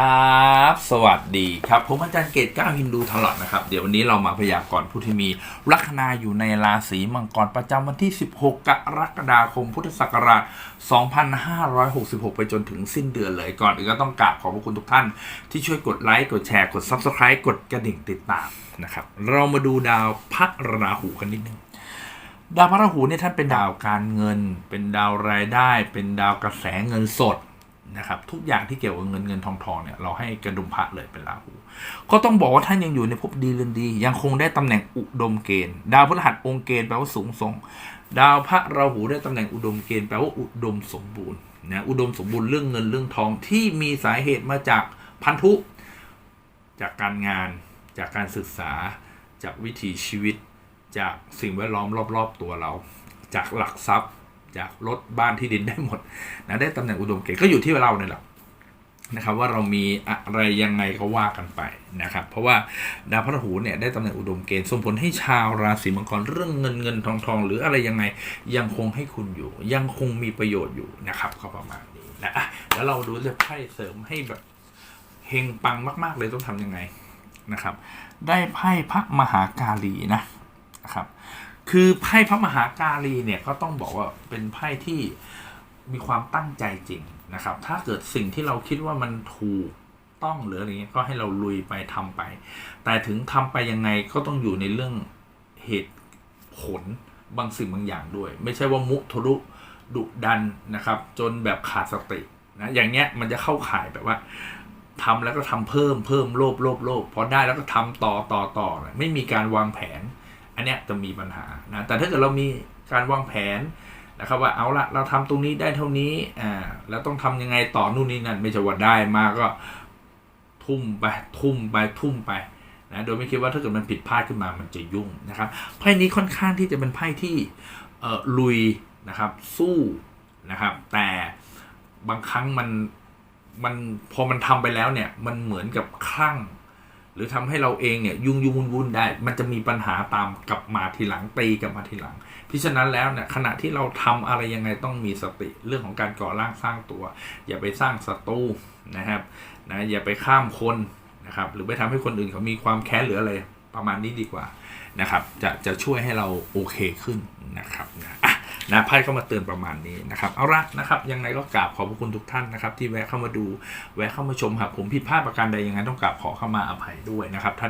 ครับ สวัสดีครับ ผมอาจารย์เกตก้าวฮินดูทลอดนะครับ เดี๋ยววันนี้เรามาพยากรณ์ผู้ที่มีลัคนาอยู่ในราศีมังกรประจำวันที่ 16 กรกฎาคม พุทธศักราช 2566 ไปจนถึงสิ้นเดือนเลยก่อนอื่นก็ต้องกราบขอบพระคุณทุกท่าน ที่ช่วยกดไลค์กดแชร์กด Subscribe กดกระดิ่งติดตามนะครับ เรามาดูดาวพระราหูกันนิดนึงดาวพระราหูเนี่ยท่านเป็นดาวการเงิน เป็นดาวรายได้ เป็นดาวกระแสเงินสด นะครับทุกอย่างที่เกี่ยวกับเงินเงินทองทองเนี่ยเราให้กระดุมพระเลยเป็นราหู ก็ต้องบอกว่าท่านยังอยู่ในภพดีเรือนดี ยังคงได้ตำแหน่งอุดมเกณฑ์ ดาวพฤหัสองค์เกณฑ์แปลว่าสูงส่ง ดาวพระราหูได้ตำแหน่งอุดมเกณฑ์แปลว่าอุดมสมบูรณ์นะอุดมสมบูรณ์เรื่องเงินเรื่องทองที่มีสาเหตุมาจากพันธุ จากการงาน จากการศึกษา จากวิถีชีวิต จากสิ่งแวดล้อมรอบ ๆ ตัวเรา จากหลักทรัพย์ จากรถบ้านที่ดินได้หมดนะได้ตำแหน่งอุดมเกณฑ์ก็อยู่ที่เราเนี่ยแหละนะครับว่าเรามีอะไรยังไงก็ว่ากันไปนะครับเพราะว่าดาวพฤหัสเนี่ยได้ตำแหน่งอุดมเกณฑ์ส่งผลให้ชาวราศีมังกรเรื่องเงินเงินทองทองหรืออะไรยังไงยังคงให้คุณอยู่ ยังคงมีประโยชน์อยู่นะครับก็ประมาณนี้นะอะแล้วเราดูจะไพ่เสริมให้แบบเฮงปังมาก ๆ เลยต้องทำยังไงนะครับ ได้ไพ่พระมหากาลีนะนะครับ คือไพ่พระมหากาลีเนี่ยก็ต้องบอกว่าเป็นไพ่ที่มีความตั้งใจจริงนะครับ ถ้าเกิดสิ่งที่เราคิดว่ามันถูกต้องหรืออะไรเงี้ยก็ให้เราลุยไปทำไป แต่ถึงทำไปยังไงก็ต้องอยู่ในเรื่องเหตุผลบางสิ่งบางอย่างด้วย ไม่ใช่ว่ามุทะลุดุดันนะครับ จนแบบขาดสตินะอย่างเงี้ยมันจะเข้าข่ายแบบว่าทำแล้วก็ทำเพิ่มเพิ่มโลภโลภโลภพอได้แล้วก็ทำต่อต่อต่อไม่มีการวางแผน นเนี้ยจะมีปัญหานะแต่ถ้าเกิดเรามีการวางแผนนะครับว่าเอาละเราทำตรงนี้ได้เท่านี้อ่าแล้วต้องทำยังไงต่อนู่นนี่นั่นไม่ใช่ว่าได้มาก็ทุ่มไปทุ่มไปทุ่มไปนะโดยไม่คิดว่าถ้าเกิดมันผิดพลาดขึ้นมามันจะยุ่งนะครับไพ่นี้ค่อนข้างที่จะเป็นไพ่ที่เอ่อลุยนะครับสู้นะครับ แต่บางครั้งมันมันพอมันทำไปแล้วเนี่ยมันเหมือนกับคลั่ง หรือทำให้เราเองเนี่ยยุ่งยุ่งวุ่นวุ่นได้ มันจะมีปัญหาตามกลับมาทีหลังตีกลับมาทีหลัง พิฉะนั้นแล้วเนี่ยขณะที่เราทำอะไรยังไงต้องมีสติเรื่องของการก่อร่างสร้างตัว อย่าไปสร้างศัตรูนะครับนะอย่าไปข้ามคนนะครับหรือไปทำให้คนอื่นเขามีความแค้นหรืออะไรประมาณนี้ดีกว่านะครับจะจะช่วยให้เราโอเคขึ้นนะครับนะ นะไพ่ก็มาเตือนประมาณนี้นะครับเอาละนะครับยังไงก็กราบขอบพระคุณทุกท่านนะครับที่แวะเข้ามาดูแวะเข้ามาชมหากผมผิดพลาดประการใดยังไงต้องกราบขอเข้ามาอภัยด้วยนะครับท่าน